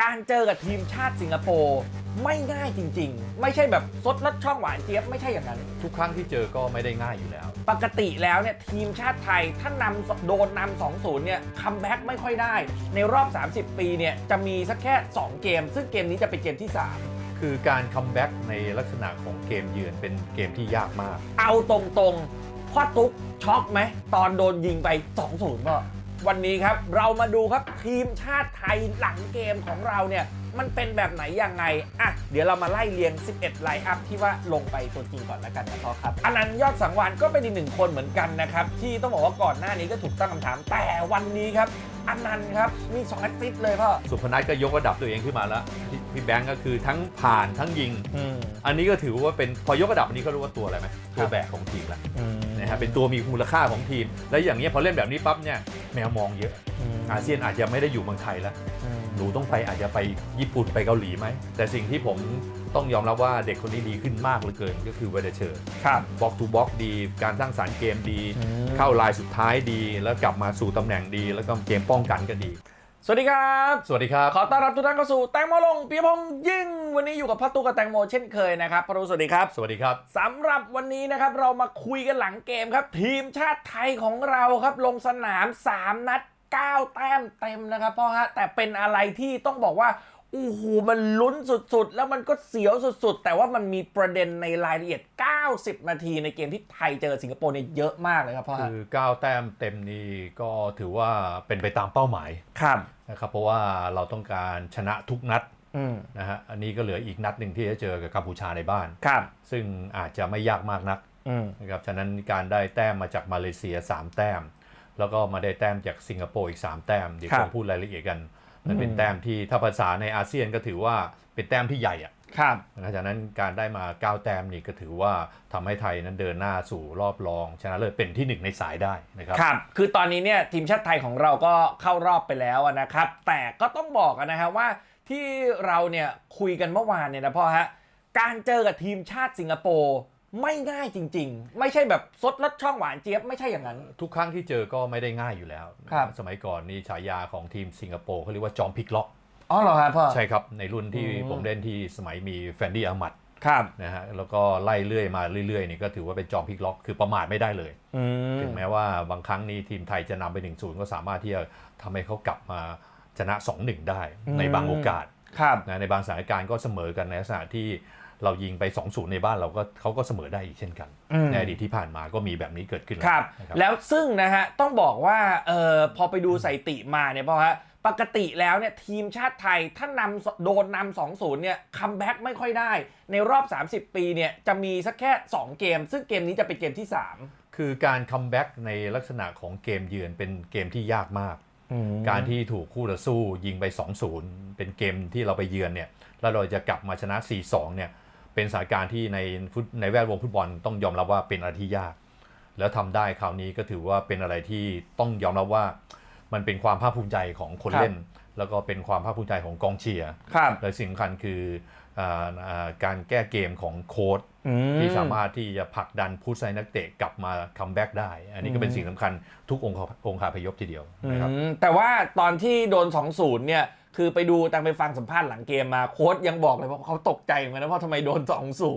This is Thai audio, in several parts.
การเจอกับทีมชาติสิงคโปร์ไม่ง่ายจริง ๆ ไม่ใช่แบบซดรสช่องหวานเจี๊ยบไม่ใช่อย่างนั้น ทุกครั้งที่เจอก็ไม่ได้ง่ายอยู่แล้ว ปกติแล้วเนี่ยทีมชาติไทยถ้านำโดนนำ2-0เนี่ยคัมแบ็กไม่ค่อยได้ ในรอบ 30 ปีเนี่ยจะมีสักแค่ 2 เกม ซึ่งเกมนี้จะเป็นเกมที่คือการคัมแบ็กในลักษณะของเกมเยือนเป็นเกมที่ยากมาก3เอาตรงๆพ่อตุ๊กช็อกไหม ตอนโดนยิงไป 2-0ก็ วันนี้ครับเรามาดูครับทีมชาติไทยหลังเกมของเราเนี่ย มันเป็นแบบไหนยังไง อะ เดี๋ยวเรามาไล่เรียง 11 ไลน์อัพที่ว่าลงไปตัวจริงก่อนแล้วกันนะพ่อครับอันนั้นต์ยอดสังวานก็เป็นอีกหนึ่งคนเหมือนกันนะครับ ที่ต้องบอกว่าก่อนหน้านี้ก็ถูกตั้งคำถาม แต่วันนี้ครับ อันนันต์ครับ มี2แอสซิสต์เลยพ่อ สุพนัทก็ยกระดับตัวเองขึ้นมาแล้วพี่พี่แบงก์ก็คือทั้งผ่านทั้งยิง อืม อันนี้ก็ถือว่าเป็นพอยกระดับอันนี้ก็รู้ว่าตัวอะไรไหมตัวแบกของทีมแล้วนะฮะเป็นตัวมีมูลค่าของทีม และอย่างนี้ยพอเล่นแบบนี้ปั๊บเนี่ยแมวมองเยอะ อาเซียนอาจจะไม่ได้อยู่เมืองไทยแล้ว หนูต้องไปอาจจะไปญี่ปุ่นไปเกาหลีไหม แต่สิ่งที่ผมต้องยอมรับว่าเด็กคนนี้ดีขึ้นมากเหลือเกินก็คือเวเดเชอร์ครับบล็อกทูบล็อกดี การสร้างสารรค์เกมดีอืมเข้าลายสุดท้ายดี แล้วกลับมาสู่ตำแหน่งดี แล้วก็เกมป้องกันก็ดี สวัสดีครับ สวัสดีครับ ขอต้อนรับทุกท่านเข้าสู่แตงโมลงปีพงษ์ยิ่ง วันนี้อยู่กับพ่อตุ๊กกับแตงโมเช่นเคยนะครับพรุสวัสดีครับ สวัสดีครับสำหรับวันนี้นะครับเรามาคุยกันหลังเกมครับ ทีมชาติไทยของเราครับลงสนาม 3 นัด 9 แต้มเต็มนะครับพ่อฮะแต่เป็นอะไรที่ต้องบอกว่าโอ้โหมันลุ้นสุดๆ แล้วมันก็เสียวสุดๆ แต่ว่ามันมีประเด็นในรายละเอียด 90 นาทีในเกมที่ไทยเจอสิงคโปร์เนี่ยเยอะมากเลยครับพ่อฮะคือ 9 แต้มเต็มนี่ก็ถือว่าเป็นไปตามเป้าหมายครับนะครับ เพราะว่าเราต้องการชนะทุกนัดอืมนะฮะอันนี้ก็เหลืออีกนัดหนึ่งที่จะเจอกับกัมพูชาในบ้านครับซึ่งอาจจะไม่ยากมากนักอืมนะครับฉะนั้นการได้แต้มมาจากมาเลเซีย 3 แต้ม แล้วก็มาได้แต้มจากสิงคโปร์อีก 3 แต้ม เดี๋ยวครับผมพูดรายละเอียดกัน มันเป็นอืมแต้มที่ถ้าภาษาในอาเซียนก็ถือว่าเป็นแต้มที่ใหญ่อะครับนะครับฉะนั้นการได้มา 9 แต้มนี่ก็ถือว่าทำให้ไทยนั้นเดินหน้าสู่รอบรอง ชนะเลิศเป็นที่หนึ่งในสายได้นะครับครับ คือตอนนี้เนี่ยทีมชาติไทยของเราก็เข้ารอบไปแล้วอะนะครับ แต่ก็ต้องบอกอะนะฮะว่าที่เราเนี่ยคุยกันเมื่อวานเนี่ยนะพ่อฮะการเจอกับทีมชาติสิงคโปร์ ไม่ง่ายจริง ๆ ไม่ใช่แบบซดรสช่องหวานเจี๊ยบไม่ใช่อย่างนั้น ทุกครั้งที่เจอก็ไม่ได้ง่ายอยู่แล้ว ครับสมัยก่อนนี่ฉายาของทีมสิงคโปร์เขาเรียกว่าจอมพลิกล็อก อ๋อเหรอครับพ่อใช่ครับในรุ่นที่อืมผมเล่นที่สมัยมีแฟนดี้อามัดครับนะฮะแล้วก็ไล่เรื่อยมาเรื่อยๆนี่ก็ถือว่าเป็นจอมพลิกล็อกคือประมาทไม่ได้เลย อืมถึงแม้ว่าบางครั้งนี้ทีมไทยจะนำไป1-0ก็สามารถที่จะทำให้เขากลับมาชนะ 2-1 ได้อืมในบางโอกาสครับ นะในบางสถานการณ์ก็เสมอกันในลักษณะที่ เรายิงไป 2-0 ในบ้านเราก็เขาก็เสมอได้อีกเช่นกันอืมในอดีตที่ผ่านมาก็มีแบบนี้เกิดขึ้นครับนะครับ แล้วซึ่งนะฮะต้องบอกว่าเออพอไปดูสถิติมาเนี่ยพ่อฮะปกติแล้วเนี่ยทีมชาติไทยถ้านำโดนนำสองศูนย์เนี่ยคัมแบ็กไม่ค่อยได้ ในรอบ 30 ปีเนี่ยจะมีสักแค่ 2 เกม ซึ่งเกมนี้จะเป็นเกมที่ 3 คือการคัมแบ็กในลักษณะของเกมเยือนเป็นเกมที่ยากมาก การที่ถูกคู่ต่อสู้ยิงไป 2-0 เป็นเกมที่เราไปเยือนเนี่ยแล้วเราจะกลับมาชนะ 4-2 เนี่ย เป็นสถานการณ์ที่ในฟุตในแวดวงฟุตบอลต้องยอมรับว่าเป็นอะไรที่ยาก แล้วทำได้คราวนี้ก็ถือว่าเป็นอะไรที่ต้องยอมรับว่า มันเป็นความภาคภูมิใจของคนครับเล่น แล้วก็เป็นความภาคภูมิใจของกองเชียร์ครับและสิ่งสำคัญคืออ่าอ่าการแก้เกมของโค้ชที่สามารถที่จะผลักดันผู้ใช้นักเตะกลับมาคัมแบ็กได้ อันนี้ก็เป็นสิ่งสำคัญทุกองค์องค์คาพยพทีเดียวนะครับอืมแต่ว่าตอนที่โดน 2-0เนี่ย คือไปดูตังไปฟังสัมภาษณ์หลังเกมมาโค้ชยังบอกเลยว่าเขาตกใจเหมือนกันนะเพราะทำไมโดน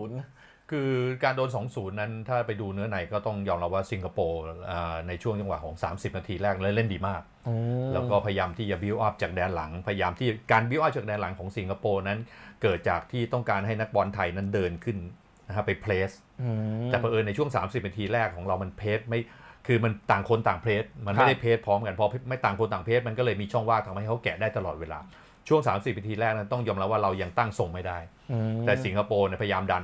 2-0คือการโดน 2-0 นั้นถ้าไปดูเนื้อในก็ต้องยอมรับว่าสิงคโปร์อ่าในช่วงจังหวะของ 30 นาทีแรกเล่นดีมาก แล้วก็พยายามที่จะบิวอัพจากแดนหลัง พยายามที่การบิวอัพจากแดนหลังของสิงคโปร์นั้น เกิดจากที่ต้องการให้นักบอลไทยนั้นเดินขึ้นนะครับไปเพลสแต่เผอิญในช่วง 30 นาทีแรกของเรามันเพสไม่ คือมันต่างคนต่างเพลสมันไม่ได้เพสพร้อมกันพอไม่ต่างคนต่างเพสมันก็เลยมีช่องว่างทำให้เขาแกะได้ตลอดเวลาช่วง 30นาทีแรกนั้นต้องยอมรับว่าเรายังตั้งทรงไม่ได้ แต่สิงคโปร์เนี่ยพยายามดัน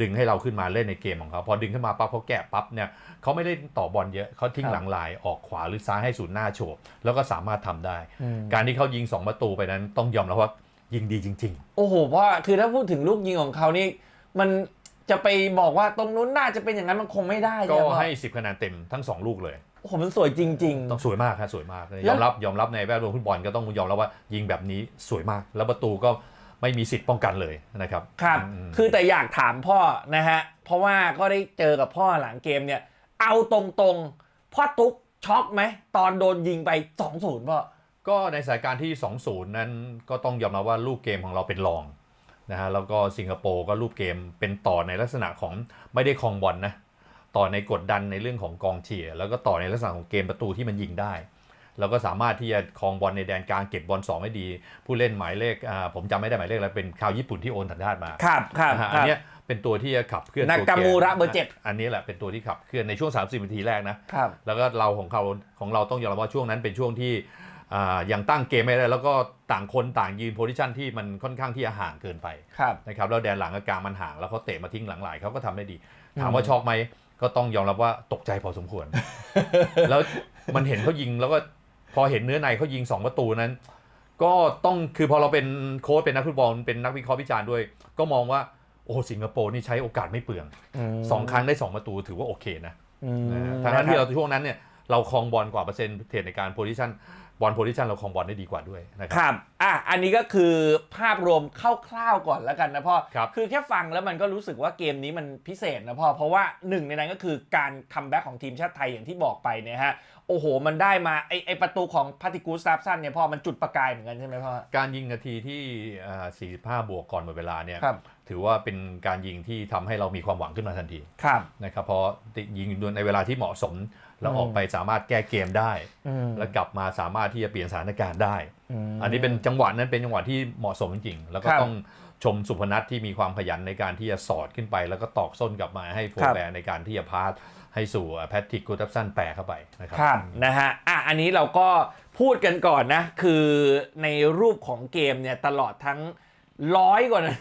ดึงให้เราขึ้นมาเล่นในเกมของเขา พอดึงขึ้นมาปั๊บเขาแกะปั๊บเนี่ยเขาไม่ได้ต่อบอลเยอะเขาทิ้งครับหลังลายออกขวาหรือซ้ายให้ศูนย์หน้าโฉบแล้วก็สามารถทำได้ การที่เขายิง 2 ประตูไปนั้นต้องยอมรับว่ายิงดีจริงโอ้โหเพราะว่าคือถ้าพูดถึงลูกยิงของเขานี่มัน จะไปบอกว่าตรงนู้นน่าจะเป็นอย่างนั้นมันคงไม่ได้ๆก็ใช่ไหมให้ 10คะแนนเต็มทั้ง 2 ลูกเลย โอ้โหมันสวยจริง ต้องสวยมากครับสวยมากแล้ยวอมรับยอมรับในแวดวงฟุตบอลก็ต้องยอมรับว่ายิงแบบนี้สวยมาก แล้วประตูก็ไม่มีสิทธิ์ป้องกันเลยนะครับๆ ครับ อืม คือแต่อยากถามพ่อนะฮะ เพราะว่าก็ได้เจอกับพ่อหลังเกมเนี่ย เอาตรงๆ พ่อตุ๊กช็อกไหม ตอนโดนยิงไป 2-0พ่อ ก็ในสถานการณ์ที่ 2-0 นั้นก็ต้องยอมรับว่าลูกเกมของเราเป็นรอง นะฮะแล้วก็สิงคโปร์ก็รูปเกมเป็นต่อในลักษณะของไม่ได้ครองบอลนะต่อในกดดันในเรื่องของกองเชียร์แล้วก็ต่อในลักษณะของเกมประตูที่มันยิงได้ แล้วก็สามารถที่จะครองบอลในแดนกลางเก็บบอลสองให้ดี ผู้เล่นหมายเลขอ่าผมจำไม่ได้หมายเลขแล้วเป็นชาวญี่ปุ่นที่โอนสัญชาติมาครับครับนะฮะคอันรับเนี้ยเป็นตัวที่จะขับเคลื่อนนากามูระเบอร์เจ็ดอันนี้แหละเป็นตัวที่ขับเคลื่อนในช่วง 30นาทีแรกนะแล้วก็เราของเขาของเราต้องยอมรับว่าช่วงนั้นเป็นช่วงที่อ่า ยังตั้งเกมไม่ได้แล้วก็ต่างคนต่างยืนโพซิชันที่มันค่อนข้างที่จะห่างเกินไปครับนะครับแล้วแดนหลังกับกลางมันห่างแล้วเขาเตะมาทิ้งหลังหลายเขาก็ทำได้ดีอืมถามว่าช็อกไหมก็ต้องยอมรับว่าตกใจพอสมควร แล้วมันเห็นเขายิงแล้วก็พอเห็นเนื้อในเขายิงสองประตูนั้น ก็ต้องคือพอเราเป็นโค้ชเป็นนักฟุตบอลเป็นนักวิเคราะห์วิจารณ์ด้วย ก็มองว่าโอ้โหสิงคโปร์นี่ใช้โอกาสไม่เปลืองสองครั้งได้สองประตูถือว่าโอเคนะนะฮะทั้งนั้นที่เราช่วงนั้นเนี่ยเราครองบอลกว่าเปอร์เซ็นต์เทรดในการโพซิชัน บอลโพซิชันเราครองบอลได้ดีกว่าด้วยนะคครับรับอะอันนี้ก็คือภาพรวมคร่าวๆก่อนแล้วกันนะพ่อครับคือแค่ฟังแล้วมันก็รู้สึกว่าเกมนี้มันพิเศษนะพ่อ เพราะว่าหนึ่งในนั้นก็คือการคัมแบ็กของทีมชาติไทยอย่างที่บอกไปเนี่ยฮะโอ้โห มันได้มาไอไอประตูของพาติกูสตาฟสันเนี่ยพ่อมันจุดประกายเหมือนกันใช่ไหมพ่อ การยิงนาทีที่อ่า45 บวกก่อนหมดเวลาเนี่ยครับ ถือว่าเป็นการยิงที่ทำให้เรามีความหวังขึ้นมาทันทีครับนะครับเพราะยิงในเวลาที่เหมาะสมแล้วอืมออกไปสามารถแก้เกมได้อืมแล้วกลับมาสามารถที่จะเปลี่ยนสถานการณ์ได้มอันนี้เป็นจังหวะนั้นเป็นจังหวะที่เหมาะสมจริงๆแล้วก็ครับต้องชมสุพนัทที่มีความขยันในการที่จะสอดขึ้นไป แล้วก็ตอกส้นกลับมาให้โฟครับแบร์ในการที่จะพาสให้สู่แพทริกกูตับสันแปรเข้าไปนะครัครับนะฮะอะอันนี้เราก็พูดกันก่อนนะ คือในรูปของเกมเนี่ยตลอดทั้ง ร้อยกว่านา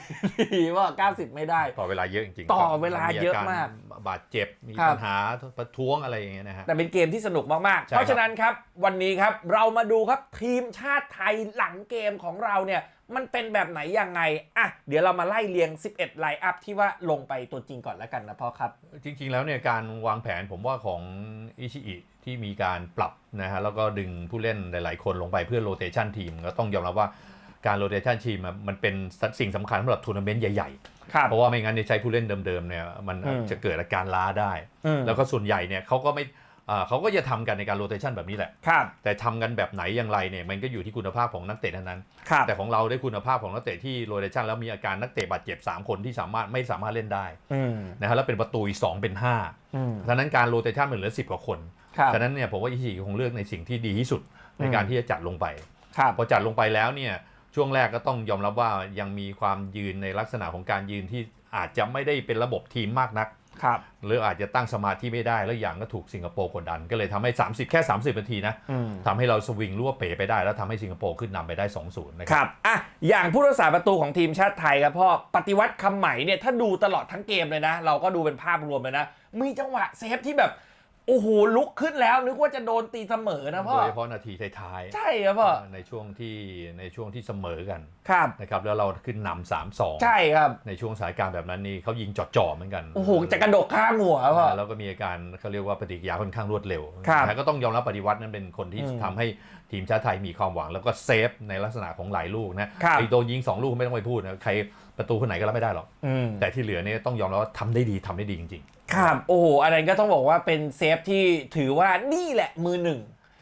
ทีว่า 90 ไม่ได้ ต่อเวลาเยอะจริงๆต่อครับเวลาเยอะมากบาดเจ็บมีครับ ปัญหาประท้วงอะไรอย่างเงี้ยนะฮะ แต่เป็นเกมที่สนุกมาก ๆ ใช่เพราะฉะนั้นครับ วันนี้ครับเรามาดูครับทีมชาติไทยหลังเกมของเราเนี่ย มันเป็นแบบไหนยังไง อะ เดี๋ยวเรามาไล่เรียง 11ไลน์อัพที่ว่าลงไปตัวจริงก่อนแล้วกันนะพ่อครับ จริงๆ แล้วเนี่ยการวางแผนผมว่าของอิชิอิที่มีการปรับนะฮะแล้วก็ดึงผู้เล่นหลายๆ คนลงไปเพื่อโรเตชันทีมก็ต้องยอมรับว่า การโรเตชันทีมอะมันเป็นสิ่งสำคัญสำหรับทัวร์นาเมนต์ใหญ่ครับๆเพราะว่าไม่งั้นเนี่ยใช้ผู้เล่นเดิมๆเนี่ยมันอืมจะเกิดอาการล้าได้อืมแล้วก็ส่วนใหญ่เนี่ยเขาก็ไม่อ่าเขาก็จะทำกันในการโรเตชันแบบนี้แหละครับแต่ทำกันแบบไหนอย่างไรเนี่ยมันก็อยู่ที่คุณภาพของนักเตะเท่านั้นครับแต่ของเราได้คุณภาพของนักเตะที่โรเตชันแล้วมีอาการนักเตะบาดเจ็บ 3 คนที่สามารถไม่สามารถเล่นได้อืมนะฮะแล้วเป็นประตูอีก2เป็นอืม5ฉะนั้นการโรเตชันมันเหลือ10กว่าคนครับฉะนั้นเนี่ยผมว่าอิชิคงเลือกในสิ่งที่ดีที่สุดในอืมการที่จะจัดลงไปครับพอจัดลงไปแล้วเนี่ย ช่วงแรกก็ต้องยอมรับว่ายังมีความยืนในลักษณะของการยืนที่อาจจะไม่ได้เป็นระบบทีมมากนักครับหรืออาจจะตั้งสมาธิไม่ได้แล้วอย่างก็ถูกสิงคโปร์กดดัน ก็เลยทำให้ 30 แค่ 30นาทีนะอืมทำให้เราสวิงรั่วเป๋ไปได้ แล้วทำให้สิงคโปร์ขึ้นนำไปได้ 2-0นะคครับรับอะอย่างผู้รักษาประตูของทีมชาติไทยครับพ่อปฏิวัติคำใหม่เนี่ยถ้าดูตลอดทั้งเกมเลยนะ เราก็ดูเป็นภาพรวมเลยนะ มีจังหวะเซฟที่แบบ โอ้โหลุกขึ้นแล้วนึกว่าจะโดนตีเสมอนะพ่อโดยเฉพาะนาทีท้ายใช่ครับพ่อๆในช่วงที่ในช่วงที่เสมอกันครับนะครับแล้วเราขึ้นนำสามสองใช่ครับในช่วงสถานการณ์แบบนั้นนี่เขายิงจ่อๆเหมือนกันโอ้โหจะกระโดดข้ามหัวพ่อแล้วก็มีอาการเขาเรียกว่าปฏิกิริยาค่อนข้างรวดเร็วครับนะฮะก็ต้องยอมรับปฏิวัตินั้นเป็นคนที่อืมทำให้ทีมชาติไทยมีความหวังแล้วก็เซฟในลักษณะของหลายลูกนะครับไอ้โดนยิงสองลูกไม่ต้องไปพูดนะใครประตูคนไหนก็รับไม่ได้หรอกอืมแต่ที่เหลือเนี่ยต้องยอมรับว่าทำได้ดีทำได้ดีจริง ครับโอ้โหอันนั้นก็ต้องบอกว่าเป็นเซฟที่ถือว่านี่แหละมือหนึ่ง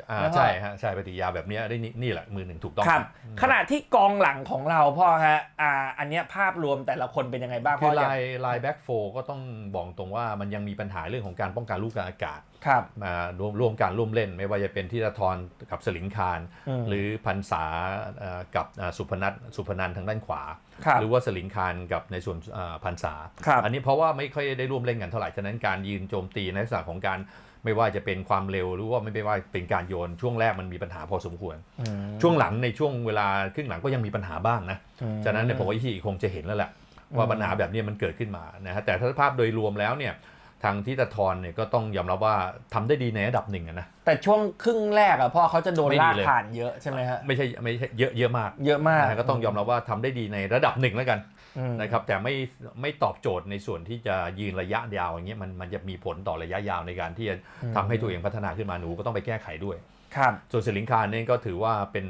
อ่าแล้วก็ใช่ฮะใช่ปฏิกิริยาแบบเนี้ยได้นี่นี่แหละมือหนึ่งถูกต้องครับ ขณะที่กองหลังของเราพ่อฮะอ่าอันเนี้ยภาพรวมแต่ละคนเป็นยังไงบ้างคืพ่ออลายลายแบ็กโฟก็ต้องบอกตรงว่ามันยังมีปัญหาเรื่องของการป้องกันลูกกลางอากาศครับมาร่วมร่วมการร่วมเล่น ไม่ว่าจะเป็นที่ธรกับสลิงคารอืมหรือพันษาเอ่อกับอ่าสุพนัทสุพนันทางด้านขวาครับหรือว่าสลิงคารกับในส่วนอ่าพันษาครับอันนี้เพราะว่าไม่ค่อยได้ร่วมเล่นกันเท่าไหร่ฉะนั้นการยืนโจมตีในลักษณะของการ ไม่ว่าจะเป็นความเร็วหรือว่าไม่ว่าเป็นการโยนช่วงแรกมันมีปัญหาพอสมควรอืมช่วงหลังในช่วงเวลาครึ่งหลังก็ยังมีปัญหาบ้างนะอืมฉะนั้นเนี่ยผมว่าที่คงจะเห็นแล้วแหละว่าปัญหาแบบนี้มันเกิดขึ้นมานะฮะแต่ถ้าภาพโดยรวมแล้วเนี่ยทางทิตทรเนี่ยก็ต้องยอมรับว่าทำได้ดีในระดับหนึ่งอะนะแต่ช่วงครึ่งแรกอะพ่อเขาจะโดนไม่ดีลากเลยผ่านเยอะใช่ไหมฮะไม่ใช่ไม่ใช่เยอะเยอะมาก เยอะมากนะฮะก็ต้องยอมรับว่าทำได้ดีในระดับหนึ่งแล้วกันอืม นะครับแต่ไม่ไม่ตอบโจทย์ในส่วนที่จะยืนระยะยาวอย่างเงี้ยมันมันจะมีผลต่อระยะยาวในการที่จะทำให้ตัวเองพัฒนาขึ้นมาหนูก็ต้องไปแก้ไขด้วยครับส่วนสิลิงคารเนี่ยก็ถือว่าเป็น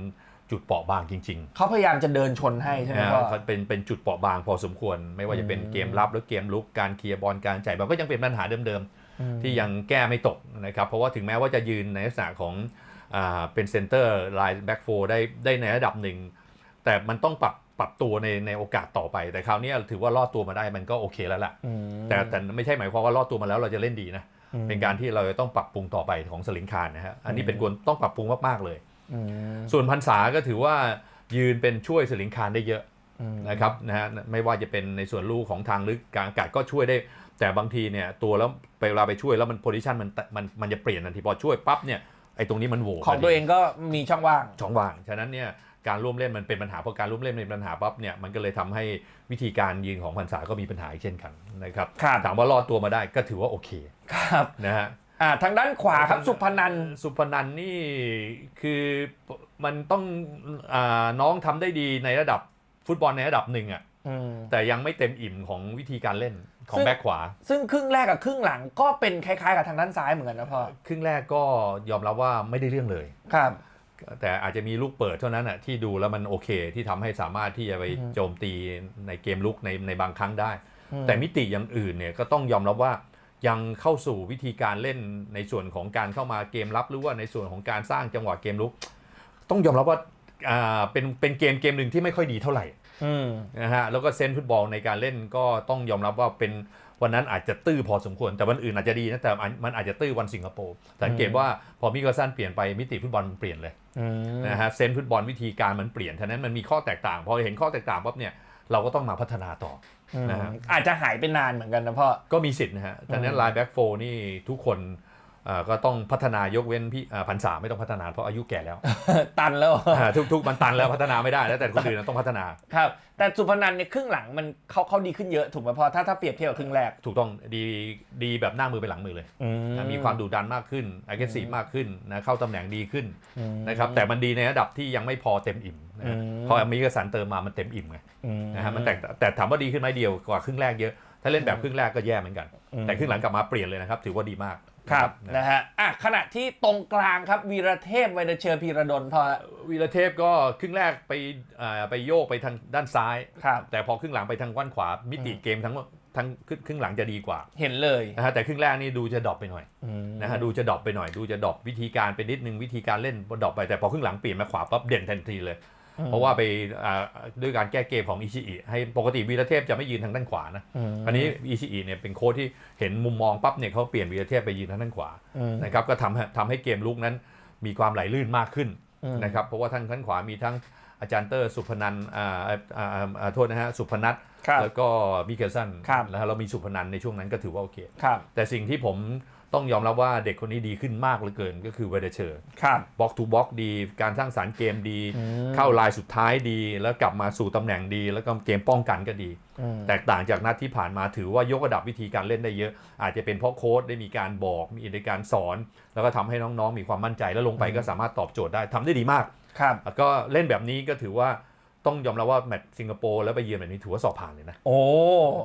จุดเปราะบางจริงเขาพยายามจะเดินชนให้ใช่ๆไหมนะพ่อฮะเป็นเป็นจุดเปราะบางพอสมควร ไม่ว่าจะเป็นอืมเกมรับหรือเกมลุกการเคลียร์บอลการจ่ายบอลก็ยังเป็นปัญหาเดิมๆ ที่ยังแก้ไม่ตกนะครับเพราะว่าถึงแม้ว่าจะยืนในลักษณะของอ่าเป็นเซนเตอร์ไลน์แบ็กโฟได้ได้ในระดับหนึ่งแต่มันต้องปรับ ปรับตัวในในโอกาสต่อไป แต่คราวนี้ถือว่ารอดตัวมาได้มันก็โอเคแล้วล่ะ แต่แต่ไม่ใช่หมายความว่ารอดตัวมาแล้วเราจะเล่นดีนะ เป็นการที่เราจะต้องปรับปรุงต่อไปของสลิงคารนะฮะ อันนี้เป็นควรต้องปรับปรุงมากๆเลย ส่วนพันษาก็ถือว่ายืนเป็นช่วยสลิงคารได้เยอะนะครับนะฮะ ไม่ว่าจะเป็นในส่วนลูกของทางลึกกลางอากาศก็ช่วยได้ แต่บางทีเนี่ยตัวแล้วไปเวลาไปช่วยแล้วมันโพซิชันมันมันมันจะเปลี่ยนทันทีพอช่วยปั๊บเนี่ยไอ้ตรงนี้มันโหวของตัวเองก็มีช่องว่าง ช่องว่าง ฉะนั้นเนี่ย การร่วมเล่นมันเป็นปัญหาเพราะการร่วมเล่นเป็นปัญหาปั๊บเนี่ยมันก็เลยทำให้วิธีการยิงของพันษาก็มีปัญหาอีกเช่นกันนะครับครับถามว่ารอดตัวมาได้ก็ถือว่าโอเคครับนะฮะอ่าทางด้านขวาครับสุพนันท์สุพนันนี่คือมันต้องอาน้องทำได้ดีในระดับฟุตบอลในระดับหนึ่งอะอืมแต่ยังไม่เต็มอิ่มของวิธีการเล่นของซึ่งแบ็คขวา ซึ่งครึ่งแรกกับครึ่งหลังก็เป็นคล้ายๆกับทางด้านซ้ายเหมือนกันนะพ่อครึ่งแรกก็ยอมรับว่าไม่ได้เรื่องเลยครับ แต่อาจจะมีลูกเปิดเท่านั้นอะที่ดูแล้วมันโอเคที่ทำให้สามารถที่จะไปอืมโจมตีในเกมลุกในในบางครั้งได้อืมแต่มิติอย่างอื่นเนี่ยก็ต้องยอมรับว่ายังเข้าสู่วิธีการเล่นในส่วนของการเข้ามาเกมรับหรือว่าในส่วนของการสร้างจังหวะเกมลุก ต้องยอมรับว่าอ่าเป็นเป็นเกมเกมหนึ่งที่ไม่ค่อยดีเท่าไหร่อืมนะฮะแล้วก็เซนส์ฟุตบอลในการเล่นก็ต้องยอมรับว่าเป็นวันนั้นอาจจะตื้อพอสมควร แต่วันอื่นอาจจะดีนะแต่มันอาจจะตื้อวันสิงคโปร์สังเกตว่าพอมิเกลสันเปลี่ยนไปมิติฟุตบอลมันเปลี่ยนเลยอืม นะฮะเซนส์ฟุตบอลวิธีการมันเปลี่ยนฉะนั้นมันมีข้อแตกต่าง พอเห็นข้อแตกต่างปั๊บเนี่ยเราก็ต้องมาพัฒนาต่อนะฮะอาจจะหายไปนานเหมือนกันนะพ่อ ก็มีสิทธิ์นะฮะฉะนั้นไลน์แบ็กโฟนี่ทุกคนเอ่อ ก็ต้องพัฒนายกเว้นพี่อ่าพันษาไม่ต้องพัฒนาเพราะอายุแก่แล้ว ตันแล้วอ่าทุกทุกมันตันแล้วพัฒนาไม่ได้แล้วแต่คนอื่นนะต้องพัฒนาครับแต่สุพนันท์เนี่ยครึ่งหลังมันเขาเขาดีขึ้นเยอะถูกไหมพ่อถ้าถ้าเปรียบเทียบกับครึ่งแรก ถูกต้องดีดีแบบหน้ามือไปหลังมือเลยนะมีความดุดันมากขึ้น aggressive มากขึ้นนะเข้าตำแหน่งดีขึ้นนะครับแต่มันดีในระดับที่ยังไม่พอเต็มอิ่มนะฮะอืมพอมีกสันเติมมามันเต็มอิ่มไงนะฮะมันแตกแต่ถามว่าดีขึ้นไหมเดียวกว่าครึ่งแรกเยอะถ้าเล่นแบบครึ่งแรกก็แย่เหมือนกันอืมแต่ครึ่งหลังกลับมาเปลี่ยนเลยนะครับถือว่าดีมาก ครับนะนะฮะอะขณะที่ตรงกลางครับวีรเทพไวเดเชอร์พีระดลพ่อวีรเทพก็ครึ่งแรกไปอ่าไปโยกไปทางด้านซ้าย ครับ แต่พอครึ่งหลังไปทางด้านขวา มิติเกมทั้งทั้งครึ่งหลังจะดีกว่าเห็นเลยนะฮะแต่ครึ่งแรกนี่ดูจะดรอปไปหน่อยนะฮะดูจะดรอปไปหน่อย ดูจะดรอปวิธีการไปนิดนึงวิธีการเล่นดรอปไปแต่พอครึ่งหลังเปลี่ยนมาขวาปั๊บเด่นทันทีเลย เพราะว่าไปอ่าด้วยการแก้เกมของอิชิอิให้ปกติวีรเทพจะไม่ยืนทางด้านขวานะอันนี้อิชิอิเนี่ยเป็นโค้ชที่เห็นมุมมองปั๊บเนี่ยเขาเปลี่ยนวีรเทพไปยืนทางด้านขวานะครับก็ทำให้ทำให้เกมลุกนั้นมีความไหลลื่นมากขึ้นอืมนะครับเพราะว่าทางด้านขวามีทั้งอาจารย์เตอร์สุพนันท์อ่าอ่าอ่าอ่าโทษนะฮะสุพนัทครับแล้วก็มิเกลสันครับแล้วเรามีสุพนันท์ในช่วงนั้นก็ถือว่าโอเคครับแต่สิ่งที่ผม ต้องยอมรับว่าเด็กคนนี้ดีขึ้นมากเหลือเกินก็คือเวเดเชอร์ครับบล็อกทูบล็อกดี การสร้างสารรค์เกมดีอืมเข้าลายสุดท้ายดี แล้วกลับมาสู่ตำแหน่งดี แล้วก็เกมป้องกันก็ดี แตกต่างจากนัดที่ผ่านมาถือว่ายกระดับวิธีการเล่นได้เยอะ อาจจะเป็นเพราะโค้ชได้มีการบอก มีในการสอน แล้วก็ทำให้น้องๆ มีความมั่นใจแล้วลงไปก็สามารถตอบโจทย์ได้ทำได้ดีมากครับแล้วก็เล่นแบบนี้ก็ถือว่า ต้องยอมรับว่าแมตช์สิงคโปร์แล้วไปเยือนแบบนี้ถือว่าสอบผ่านเลยนะ โอ้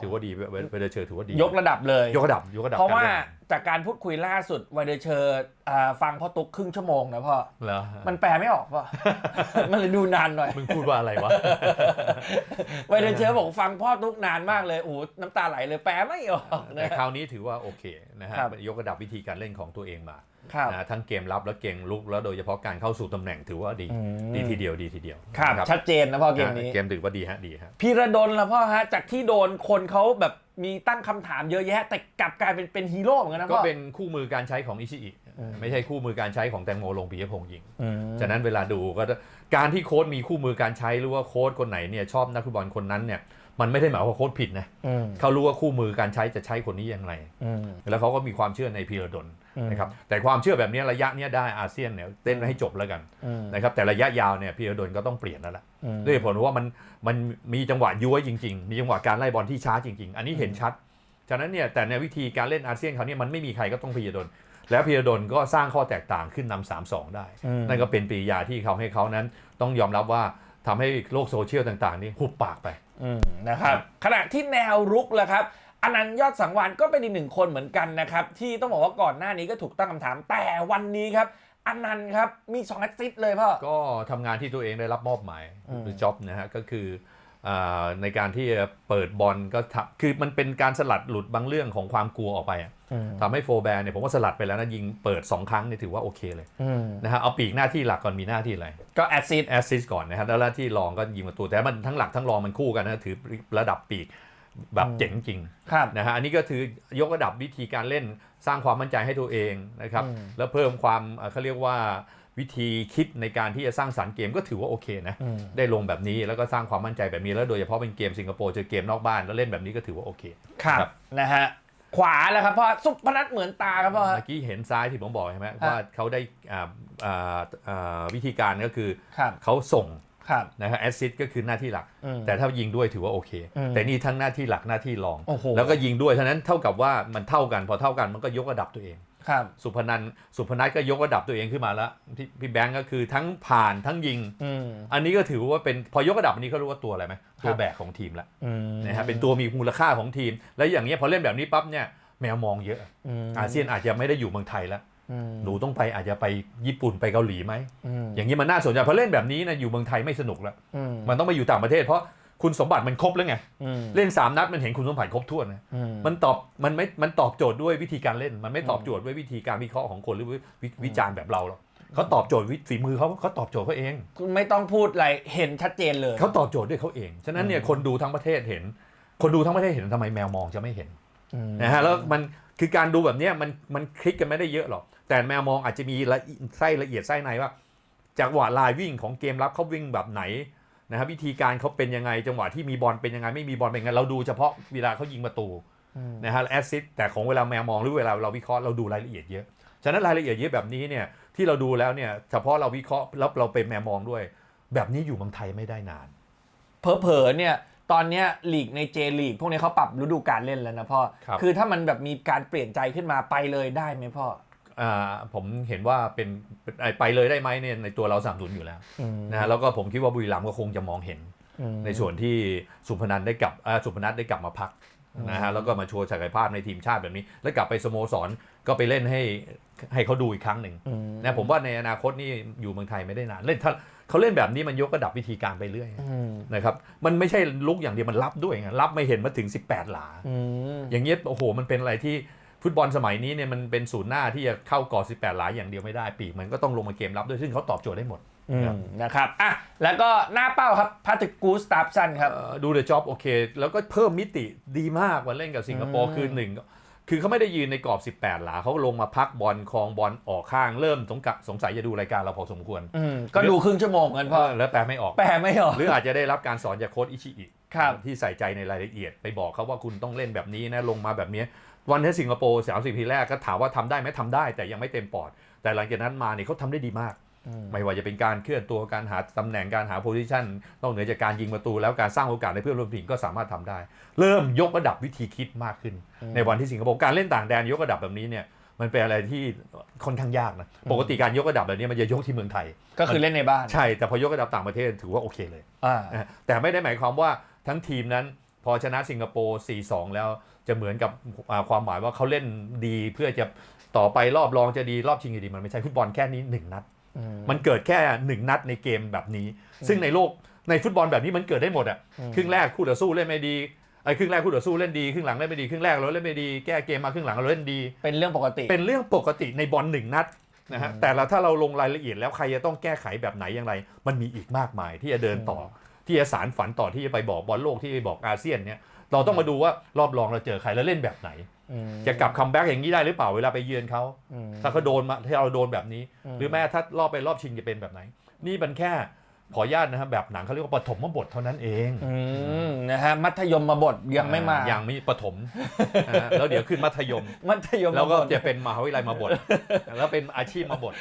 ถือว่าดีเวเวเดเชอร์ถือว่าดี ยกระดับเลย ยกระดับยกระดับเพราะว่ากล่นจากการพูดคุยล่าสุดไวเดเชอร์อ่าฟังพ่อตุ๊กครึ่งชั่วโมงนะพ่อเหรอมันแปลไม่ออกพ่อมันเลยดูนานหน่อยมึงพูดว่าอะไรวะไวเดเชอร์บอกฟังพ่อตุ๊กนานมากเลยโอ้โหน้ำตาไหลเลยแปลไม่ออกแต่นะคราวนี้ถือว่าโอเคนะฮะครับยกระดับวิธีการเล่นของตัวเองมาครับ นะทั้งเกมรับและเกมลุกแล้วโดยเฉพาะการเข้าสู่ตำแหน่งถือว่าดีอืมดีทีเดียวดีทีเดียวครับนะชัดเจนนะพ่อเกมนี้เกมถือว่าดีฮะดีฮะพีระดลละพ่อฮะจากที่โดนคนเขาแบบมีตั้งคำถามเยอะแยะ แต่กลับกลายเป็นเป็นฮีโร่เหมือนกันนะก็พ่อเป็นคู่มือการใช้ของอิชิอิไม่ใช่คู่มือการใช้ของแตงโมลงปียพงษ์ยิงอืมฉะนั้นเวลาดูก็การที่โค้ชมีคู่มือการใช้หรือว่าโค้ชคนไหนเนี่ยชอบนักฟุตบอลคนนั้นเนี่ยมันไม่ได้หมายว่าโค้ชผิดนะอืมเขารู้ว่าคู่มือการใช้จะใช้คนนี้อย่างไรอืมแล้วเขาก็มีความเชื่อในพีระดลอืม นะครับแต่ความเชื่อแบบนี้ระยะเนี้ยได้อาเซียนเนี่ยเต้นให้จบแล้วกันอืมนะครับแต่ระยะยาวเนี่ยพีระดลก็ต้องเปลี่ยนแล้วล่ะอืมด้วยเหตุผลว่ามันมันมีจังหวะย้วยจริง ๆ มีจังหวะการไล่บอลที่ช้าจริง ๆ อันนี้เห็นชัดฉะนั้นเนี่ยแต่ในวิธีการเล่นอาเซียนเขาเนี่ยมันไม่มีใครก็ต้องพีระดลแล้วพีระดลก็สร้างข้อแตกต่างขึ้นนำสามสองได้อืมนั่นก็เป็นปริยาที่เขาให้เขานั้นต้องยอมรับว่าทำให้โลกโซเชียลต่าง ๆ นี่หุบปากไปอืมนะครับขณะที่แนวรุกล่ะครับ อนันต์ยอดสังวานก็เป็นอีกหนึ่งคนเหมือนกันนะครับ ที่ต้องบอกว่าก่อนหน้านี้ก็ถูกตั้งคำถามแต่วันนี้ครับอนันต์ครับมี2แอสซิสต์เลยพ่อ ก็ทำงานที่ตัวเองได้รับมอบหมายอืม หรือจ็อบนะฮะก็คืออ่าในการที่จะเปิดบอลก็ทำคือมันเป็นการสลัดหลุดบางเรื่องของความกลัวออกไปอะอืมทำให้โฟแบร์เนี่ยผมว่าสลัดไปแล้วนะยิงเปิด 2 ครั้งเนี่ยถือว่าโอเคเลยอืมนะฮะเอาปีกหน้าที่หลักก่อนมีหน้าที่อะไรก็แอดซิดแอสซิสก่อนนะครับแล้วหน้าที่รองก็ยิงประตูแต่มันทั้งหลักทั้งรองมันคู่กันนะถือระดับปีก แบบอืมเจ๋งจริงครับนะฮะอันนี้ก็ถือยกระดับวิธีการเล่นสร้างความมั่นใจให้ตัวเองนะครับอืมแล้วเพิ่มความเอ่อเขาเรียกว่าวิธีคิดในการที่จะสร้างสรรค์เกมก็ถือว่าโอเคนะอืมได้ลงแบบนี้แล้วก็สร้างความมั่นใจแบบนี้ แล้วโดยเฉพาะเป็นเกมสิงคโปร์เจอเกมนอกบ้านแล้วเล่นแบบนี้ก็ถือว่าโอเค ครับครับนะฮะขวาแล้วครับพ่อสุพนัทเหมือนตาครับพ่อเมื่อกี้เห็นซ้ายที่ผมบอกใช่ไหมว่าเขาได้อ่าอ่าอ่าวิธีการก็คือครับเขาส่งครับ นะฮะแอสซิสก็คือหน้าที่หลักอืมแต่ถ้ายิงด้วยถือว่าโอเคอืมแต่นี่ทั้งหน้าที่หลักหน้าที่รองโอ้โหแล้วก็ยิงด้วยฉะนั้นเท่ากับว่ามันเท่ากันพอเท่ากันมันก็ยกระดับตัวเองครับสุพนันสุพนัทก็ยกระดับตัวเองขึ้นมาแล้วพี่พี่แบงก์ก็คือทั้งผ่านทั้งยิงอืมอันนี้ก็ถือว่าเป็นพอยกระดับอันนี้เขารู้ว่าตัวอะไรไหมครับตัวแบกของทีมละอืมนะฮะเป็นตัวมีมูลค่าของทีม แล้วอย่างเงี้ยพอเล่นแบบนี้ปั๊บเนี่ยแมวมองเยอะมอาเซียนอาจจะไม่ได้อยู่เมืองไทยแล้วอืม หนูต้องไปอาจจะไปญี่ปุ่นไปเกาหลีไหมอืมอย่างนี้มันน่าสนใจเพราะเล่นแบบนี้นะอยู่เมืองไทยไม่สนุกแล้วอืมมันต้องไปอยู่ต่างประเทศเพราะคุณสมบัติมันครบแล้วไงอืมเล่น 3 นัดมันเห็นคุณสมบัติครบถ้วนนะอืมมันตอบมันไม่มันตอบโจทย์ด้วยวิธีการเล่น มันไม่ตอบโจทย์ด้วยวิธีการวิเคราะห์ของคนหรือวิวิวิจารณ์แบบเราหรอกเขาตอบโจทย์วิฝีมือเขาเขาตอบโจทย์เขาเอง คุณไม่ต้องพูดอะไรเห็นชัดเจนเลยเขาตอบโจทย์ด้วยเขาเองฉะนั้นเนี่ยอืมคนดูทั้งประเทศเห็น คนดูทั้งประเทศเห็นทำไมแมวมองจะไม่เห็นอืมนะฮะแล้วมันคือการดูแบบเนี้ยมันมันคลิกกันไม่ได้เยอะหรอก แต่แมวมองอาจจะมีละเอียดไส้ละเอียดไส้ในว่าจากหวะลายวิ่งของเกมรับเขาวิ่งแบบไหนนะครับวิธีการเขาเป็นยังไง จังหวะที่มีบอลเป็นยังไง ไม่มีบอลเป็นยังไงเราดูเฉพาะเวลาเขายิงประตูอืมนะฮะแอสซิสแต่ของเวลาแมวมองหรือเวลาเราวิเคราะห์เราดูรายละเอียดเยอะฉะนั้นรายละเอียดเยอะแบบนี้เนี่ยที่เราดูแล้วเนี่ยเฉพาะเราวิเคราะห์แล้วเราเป็นแมวมองด้วย แบบนี้อยู่เมืองไทยไม่ได้นานเผลอๆเนี่ยตอนเนี้ยลีกในเจลีกพวกนี้เขาปรับฤดูกาลเล่นแล้วนะพ่อครับคือถ้ามันแบบมีการเปลี่ยนใจขึ้นมาไปเลยได้ไหมพ่ออ่า ผมเห็นว่าเป็นเป็นไปเลยได้ไหมเนี่ยในตัวเราสามนุนอยู่แล้วอืมนะฮะแล้วก็ผมคิดว่าบุรีรัมย์ก็คงจะมองเห็นอืมในส่วนที่สุพนันได้กลับอ่าสุพนัทได้กลับมาพักนะฮะแล้วก็มาโชว์ศักยภาพในทีมชาติแบบนี้ แล้วกลับไปสโมสรก็ไปเล่นให้ให้เขาดูอีกครั้งหนึ่งอืมนะผมว่าในอนาคตนี่อยู่เมืองไทยไม่ได้นานเล่นถ้าเขาเล่นแบบนี้มันยกระดับวิธีการไปเรื่อยอืมนะครับมันไม่ใช่ลุกอย่างเดียวมันรับด้วยไงรับไม่เห็นมาถึง 18 หลาอืมอย่างเงี้ยโอ้โหมันเป็นอะไรที่ ฟุตบอลสมัยนี้เนี่ยมันเป็นศูนย์หน้าที่จะเข้ากรอบ18 หลาอย่างเดียวไม่ได้ปีกมันก็ต้องลงมาเกมรับด้วยซึ่งเขาตอบโจทย์ได้หมดอืมครับนะครับอะแล้วก็หน้าเป้าครับพาติกูสตาฟสันครับเอ่อดูเดอะจ็อบโอเค แล้วก็เพิ่มมิติดีมากกว่าเล่นกับสิงคโปร์อืมคือหนึ่งคือเขาไม่ได้ยืนในกรอบ 18 หลาเขาลงมาพักบอลคลองบอลออกข้างเริ่มสงกะสงสัยจะดูรายการเราพอสมควรอืมก็ดูครึ่งชั่วโมงกันพ่อแล้วแปลไม่ออก แปลไม่ออก หรืออาจจะได้รับการสอนจากโค้ชอิชิอิครับที่ใส่ใจในรายละเอียด ไปบอกเขาว่าคุณต้องเล่นแบบนี้นะลงมาแบบนี้ วันที่สิงคโปร์30ทีแรกก็ถามว่าทำได้ไหมทำได้ แต่ยังไม่เต็มปอด แต่หลังจากนั้นมาเนี่ยเขาทำได้ดีมากอืมไม่ว่าจะเป็นการเคลื่อนตัวการหาตำแหน่งการหาโพซิชันนอกเหนือจากการยิงประตู แล้วการสร้างโอกาสในเพื่อนร่วมทีมก็สามารถทำได้ เริ่มยกระดับวิธีคิดมากขึ้น ในวันที่สิงคโปร์การเล่นต่างแดนยกระดับแบบนี้เนี่ยมันเป็นอะไรที่ค่อนข้างยากนะ ปกติการยกระดับแบบนี้มันจะยกที่เมืองไทย ก็คือเล่นในบ้าน ใช่ แต่พอยกระดับต่างประเทศถือว่าโอเคเลยอ่านะฮะแต่ไม่ได้หมายความว่าทั้งทีมนั้น พอชนะสิงคโปร์ 4-2 แล้ว จะเหมือนกับอ่าความหมายว่าเขาเล่นดีเพื่อจะต่อไปรอบรองจะดีรอบชิงจะดีมันไม่ใช่ฟุตบอลแค่นี้หนึ่งนัดอืมมันเกิดแค่หนึ่งนัดในเกมแบบนี้ ซึ่งในโลกในฟุตบอลแบบนี้มันเกิดได้หมดอะอืมครึ่งแรกคู่ต่อสู้เล่นไม่ดีไอ้ครึ่งแรกคู่ต่อสู้เล่นดีครึ่งหลังเล่นไม่ดีครึ่งแรกเราเล่นไม่ดีแก้เกมมาครึ่งหลังเราเล่นดี เป็นเรื่องปกติ เป็นเรื่องปกติในบอลหนึ่งนัดนะฮะอืมแต่เราถ้าเราลงรายละเอียดแล้วใครจะต้องแก้ไขแบบไหนอย่างไร มันมีอีกมากมายที่จะเดินต่ออที่จะสารฝันต่อที่จะไปบอกบอลโลกที่ไปบอกอาเซียนเนี่ย เราต้องมาดูว่ารอบรองเราเจอใครแล้วเล่นแบบไหนอืมจะกลับคัมแบ็กอย่างนี้ได้หรือเปล่าเวลาไปเยือนเขาอืมถ้าเขาโดนมาถ้าเราโดนแบบนี้อืมหรือแม้ถ้ารอบไปรอบชิงจะเป็นแบบไหน นี่มันแค่ ขออนุญาตนะครับแบบหนังเขาเรียกว่าปฐมบทเท่านั้นเองอืมนะฮะมัธยมมาบทยังไม่มายังไม่ปฐมนะฮะแล้วเดี๋ยวขึ้นมัธยม มัธยมแล้วก็มาบท จะเป็นมหาวิทยาลัยมาบดแล้วเป็นอาชีพมาบด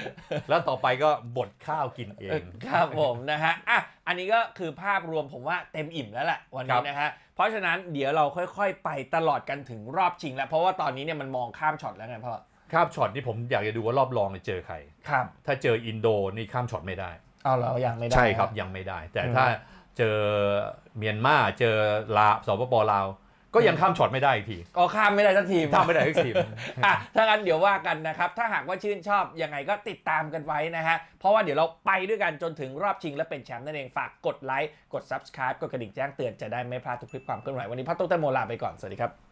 แล้วต่อไปก็บดข้าวกินเอเออง ครับผมนะฮะอะอันนี้ก็คือภาพรวมผมว่าเต็มอิ่มแล้วแหละวันครันี้บนะฮะเพราะฉะนั้นเดี๋ยวเราค่อยๆ ไปตลอดกันถึงรอบชิงแล้วเพราะว่าตอนนี้เนี่ยมันมองข้ามช็อตแล้วไงพ่อข้ามช็อตนี่ผมอยากจะดูว่ารอบรองเนี่ยเจอใคร ครับ ถ้าเจออินโดนี่ข้ามช็อตไม่ได้ เอาเรายังไม่ได้ใช่ครับยังไม่ได้ แต่อืมถ้าเจอเมียนมาเจอลาวสปปลาวก็ก็ยังข้ามช็อตไม่ได้อีกทีก็ข้ามไม่ได้สักทีมข้ามไม่ได้ทุกทีมอะถ้างั้นเดี๋ยวว่ากันนะครับ ถ้าหากว่าชื่นชอบยังไงก็ติดตามกันไว้นะฮะ เพราะว่าเดี๋ยวเราไปด้วยกันจนถึงรอบชิงและเป็นแชมป์นั่นเองฝากกดไลค์กด Subscribe กดกระดิ่งแจ้งเตือนจะได้ไม่พลาดทุกคลิปความเคลื่อนไหววันนี้พัตตุ๊กแตงโมลาไปก่อนสวัสดีครับ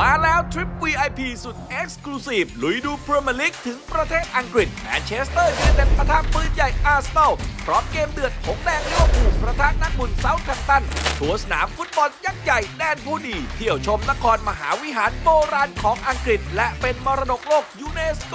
มาแล้วทริป VIP สุด Exclusive ลุยดูพรีเมียร์ลีกถึงประเทศอังกฤษแมนเชสเตอร์ยูไนเต็ดปะทะปืนใหญ่อาร์เซนอลพร้อมเกมเดือดหงแดงลิเวอร์พูลประทะนักบุญเซาท์แฮมป์ตัน ทัวร์สนามฟุตบอลยักษ์ใหญ่แดนผู้ดี เที่ยวชมนครมหาวิหารโบราณของอังกฤษ และเป็นมรดกโลกยูเนสโก